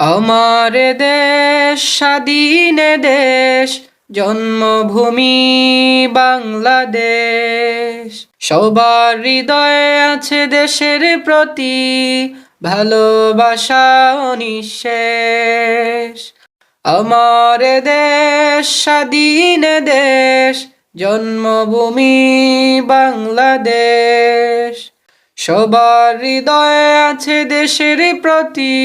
আমার দেশ, স্বাধীন দেশ, জন্মভূমি বাংলাদেশ। সবার হৃদয়ে আছে দেশের প্রতি ভালোবাসা নিঃশেষ আমার দেশ, স্বাধীন দেশ, জন্মভূমি বাংলাদেশ। সবার হৃদয়ে আছে দেশের প্রতি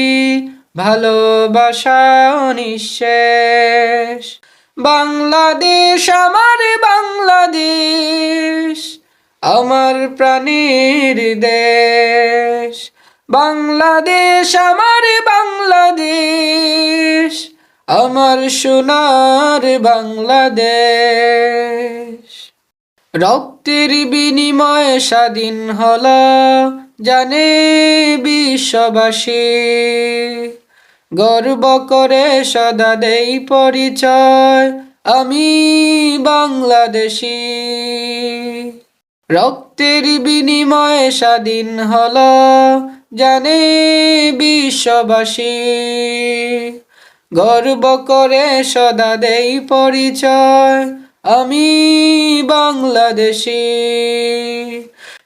ভালোবাসা নিঃশেষ বাংলাদেশ, আমার বাংলাদেশ, আমার প্রাণীর দেশ। বাংলাদেশ, আমার বাংলাদেশ, আমার সোনার বাংলাদেশ। রক্তের বিনিময়ে স্বাধীন হল, জানে বিশ্ববাসী। গর্ব করে সদা দেই পরিচয়। আমি বাংলাদেশি। রক্তের বিনিময়ে স্বাধীন হল, জানে বিশ্ববাসী। গর্ব করে সদা দেই পরিচয়, আমি বাংলাদেশি।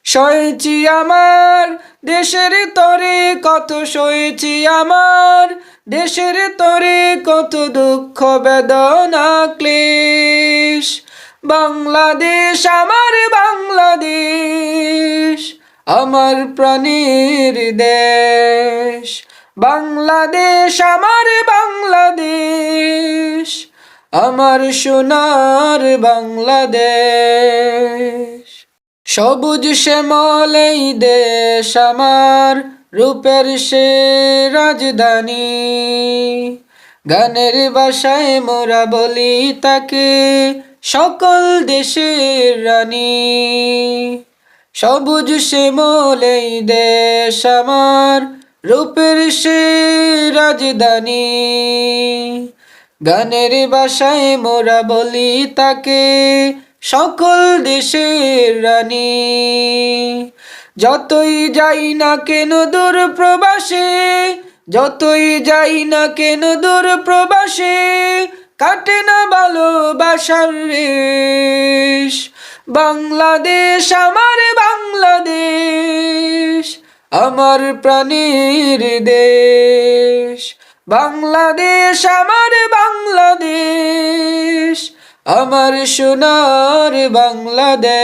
সয়েছি আমার দেশের তরে কত সয়েছি আমার, দেশের তরে কত দুঃখ বেদনা ক্লেশ। বাংলাদেশ, আমার বাংলাদেশ, আমার প্রাণীর দেশ। বাংলাদেশ, আমার বাংলাদেশ, আমার সোনার বাংলাদেশ। সবুজ শ্যামল এই দেশ আমার, রূপের সে রাজধানী। গানের বাসায় মোরা বলি তাকে সকল দেশের রানী। সবুজ শ্যামল এই দেশ আমার, রূপের সে রাজধানী। গানের বাসায় মোরা বলি তাকে সকল দেশের রানী। যতই যাই না কেন দূর প্রবাসে, যতই যাই না কেন দূর প্রবাসে, কাটে না ভালোবাসার রেশ। বাংলাদেশ, আমার বাংলাদেশ, আমার প্রাণীর দেশ। বাংলাদেশ, আমার বাংলাদেশ আমার সোনার বাংলাদেশ।